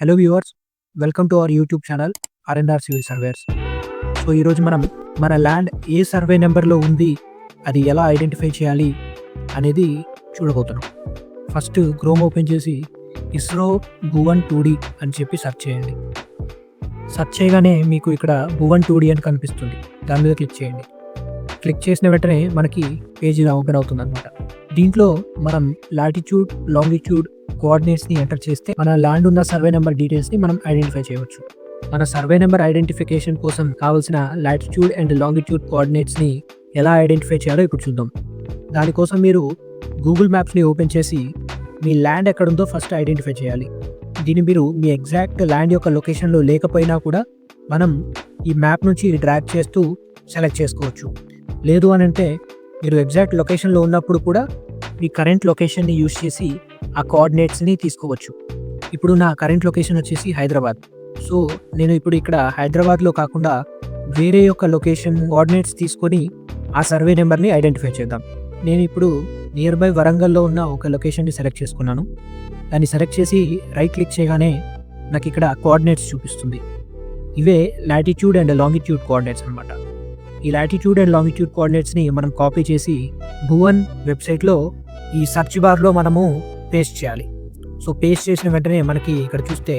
Hello viewers welcome to our YouTube channel R N R civil surveyors so ఈరోజు మనం మన land ఏ survey నెంబర్లో ఉంది అది ఎలా ఐడెంటిఫై చేయాలి అనేది చూడబోతున్నాం. ఫస్ట్ క్రోమ్ ఓపెన్ చేసి ఇస్రో భువన్ టూ అని చెప్పి సెర్చ్ చేయండి. సెర్చ్ చేయగానే మీకు ఇక్కడ భువన్ టూ అని కనిపిస్తుంది. దాని మీద క్లిక్ చేయండి. క్లిక్ చేసిన వెంటనే మనకి పేజీ ఓపెన్ అవుతుంది అనమాట దీంట్లో మనం లాటిట్యూడ్ లాంగిట్యూడ్ కోఆర్డినేట్స్ని ఎంటర్ చేస్తే మన ల్యాండ్ ఉన్న సర్వే నెంబర్ డీటెయిల్స్ని మనం ఐడెంటిఫై చేయవచ్చు. మన సర్వే నెంబర్ ఐడెంటిఫికేషన్ కోసం కావాల్సిన లాటిట్యూడ్ అండ్ లాంగిట్యూడ్ కోఆర్డినేట్స్ని ఎలా ఐడెంటిఫై చేయాలో ఇప్పుడు చూద్దాం. దానికోసం మీరు గూగుల్ మ్యాప్స్ని ఓపెన్ చేసి మీ ల్యాండ్ ఎక్కడుందో ఫస్ట్ ఐడెంటిఫై చేయాలి. దీన్ని మీరు మీ ఎగ్జాక్ట్ ల్యాండ్ యొక్క లొకేషన్లో లేకపోయినా కూడా మనం ఈ మ్యాప్ నుంచి డ్రాగ్ చేస్తూ సెలెక్ట్ చేసుకోవచ్చు. లేదు అని అంటే మీరు ఎగ్జాక్ట్ లొకేషన్లో ఉన్నప్పుడు కూడా మీ కరెంట్ లొకేషన్ని యూజ్ చేసి ఆ కోఆర్డినేట్స్ని తీసుకోవచ్చు. ఇప్పుడు నా కరెంట్ లొకేషన్ వచ్చేసి హైదరాబాద్. సో నేను ఇప్పుడు ఇక్కడ హైదరాబాద్లో కాకుండా వేరే యొక్క లొకేషన్ కోఆర్డినేట్స్ తీసుకొని ఆ సర్వే నెంబర్ని ఐడెంటిఫై చేద్దాం. నేను ఇప్పుడు నియర్ బై వరంగల్లో ఉన్న ఒక లొకేషన్ని సెలెక్ట్ చేసుకున్నాను. దాన్ని సెలెక్ట్ చేసి రైట్ క్లిక్ చేయగానే నాకు ఇక్కడ కోఆర్డినేట్స్ చూపిస్తుంది. ఇవే లాటిట్యూడ్ అండ్ లాంగిట్యూడ్ కోఆర్డినేట్స్ అనమాట ఈ లాటిట్యూడ్ అండ్ లాంగిట్యూడ్ కోఆర్డినేట్స్ని మనం కాపీ చేసి భువన్ వెబ్సైట్లో ఈ సర్చ్ బార్లో మనము పేస్ట్ చేయాలి. సో పేస్ట్ చేసిన వెంటనే మనకి ఇక్కడ చూస్తే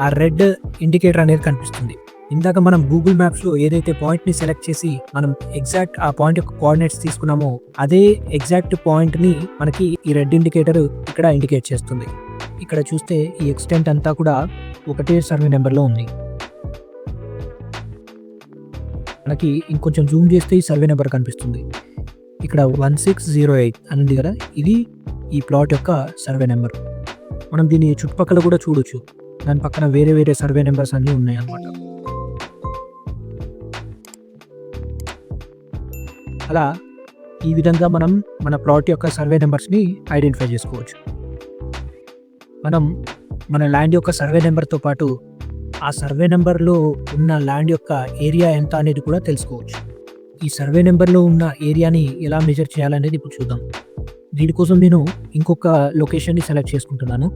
ఆ రెడ్ ఇండికేటర్ అనేది కనిపిస్తుంది. ఇందాక మనం గూగుల్ మ్యాప్స్లో ఏదైతే పాయింట్ని సెలెక్ట్ చేసి మనం ఎగ్జాక్ట్ ఆ పాయింట్ యొక్క కోఆర్డినేట్స్ తీసుకున్నామో అదే ఎగ్జాక్ట్ పాయింట్ని మనకి ఈ రెడ్ ఇండికేటర్ ఇక్కడ ఇండికేట్ చేస్తుంది. ఇక్కడ చూస్తే ఈ ఎక్స్టెంట్ అంతా కూడా ఒకటే సర్వే నెంబర్లో ఉంది. మనకి ఇంకొంచెం జూమ్ చేస్తే ఈ సర్వే నెంబర్ కనిపిస్తుంది. ఇక్కడ వన్ సిక్స్ జీరో ఎయిట్ అనేది కదా? ఇది ఈ ప్లాట్ యొక్క సర్వే నెంబర్. మనం దీని చుట్టుపక్కల కూడా చూడొచ్చు. దాని పక్కన వేరే వేరే సర్వే నెంబర్స్ అన్నీ ఉన్నాయి అన్నమాట అలా ఈ విధంగా మనం మన ప్లాట్ యొక్క సర్వే నెంబర్స్ని ఐడెంటిఫై చేసుకోవచ్చు. మనం మన ల్యాండ్ యొక్క సర్వే నెంబర్తో పాటు ఆ సర్వే నెంబర్లో ఉన్న ల్యాండ్ యొక్క ఏరియా ఎంత అనేది కూడా తెలుసుకోవచ్చు. ఈ సర్వే నెంబర్లో ఉన్న ఏరియాని ఎలా మెజర్ చేయాలనేది ఇప్పుడు చూద్దాం. దీనికోసం నేను ఇంకొక లొకేషన్ని సెలెక్ట్ చేసుకుంటున్నాను.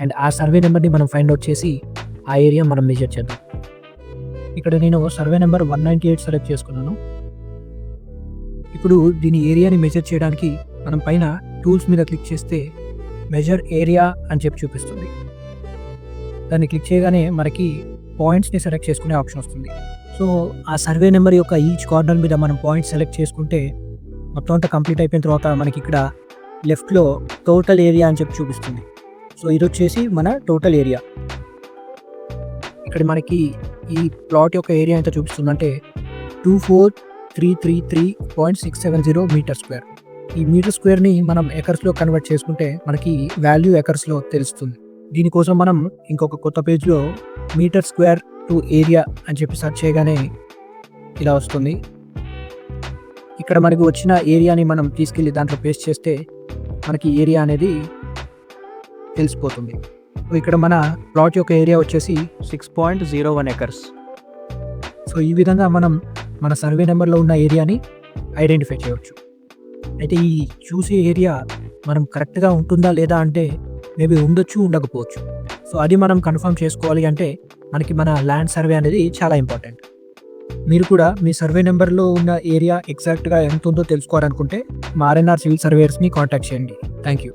అండ్ ఆ సర్వే నెంబర్ని మనం ఫైండ్ అవుట్ చేసి ఆ ఏరియా మనం మెజర్ చేద్దాం. ఇక్కడ నేను survey number one ninety eight select చేసుకున్నాను. ఇప్పుడు దీని ఏరియాని మెజర్ చేయడానికి మనం పైన టూల్స్ మీద క్లిక్ చేస్తే మెజర్ ఏరియా అని చెప్పి చూపిస్తుంది. దాన్ని క్లిక్ చేయగానే మనకి పాయింట్స్ని సెలెక్ట్ చేసుకునే ఆప్షన్ వస్తుంది. సో ఆ సర్వే నెంబర్ యొక్క ఈచ్ కార్నర్ మీద మనం పాయింట్స్ సెలెక్ట్ చేసుకుంటే మొత్తం అంతా కంప్లీట్ అయిపోయిన తర్వాత మనకి ఇక్కడ లెఫ్ట్లో టోటల్ ఏరియా అని చెప్పి చూపిస్తుంది. సో ఇది వచ్చేసి మన టోటల్ ఏరియా. ఇక్కడ మనకి ఈ ప్లాట్ యొక్క ఏరియా ఎంత చూపిస్తుందంటే two four three three three point six seven zero metre square. ఈ మీటర్ స్క్వేర్ని మనం ఎకర్స్లో కన్వర్ట్ చేసుకుంటే మనకి వాల్యూ ఎకర్స్లో తెలుస్తుంది. దీనికోసం మనం ఇంకొక కొత్త పేజ్లో మీటర్ స్క్వేర్ టు ఏరియా అని చెప్పి సెర్చ్ చేయగానే ఇలా వస్తుంది. ఇక్కడ మనకి వచ్చిన ఏరియాని మనం తీసుకెళ్ళి దాంట్లో పేస్ట్ చేస్తే మనకి ఏరియా అనేది తెలిసిపోతుంది. సో ఇక్కడ మన ప్లాట్ యొక్క ఏరియా వచ్చేసి six point zero one acres so ఈ విధంగా మనం మన సర్వే నెంబర్లో ఉన్న ఏరియాని ఐడెంటిఫై చేయవచ్చు. అయితే ఈ చూసే ఏరియా మనం కరెక్ట్గా ఉంటుందా లేదా అంటే మేబీ ఉండొచ్చు ఉండకపోవచ్చు. సో అది మనం కన్ఫర్మ్ చేసుకోవాలి అంటే మనకి మన ల్యాండ్ సర్వే అనేది చాలా ఇంపార్టెంట్. మీరు కూడా మీ సర్వే నెంబర్లో ఉన్న ఏరియా ఎగ్జాక్ట్గా ఎంత ఉందో తెలుసుకోవాలనుకుంటే మా ఆర్ఎన్ఆర్ సివిల్ సర్వేయర్స్ని కాంటాక్ట్ చేయండి. Thank you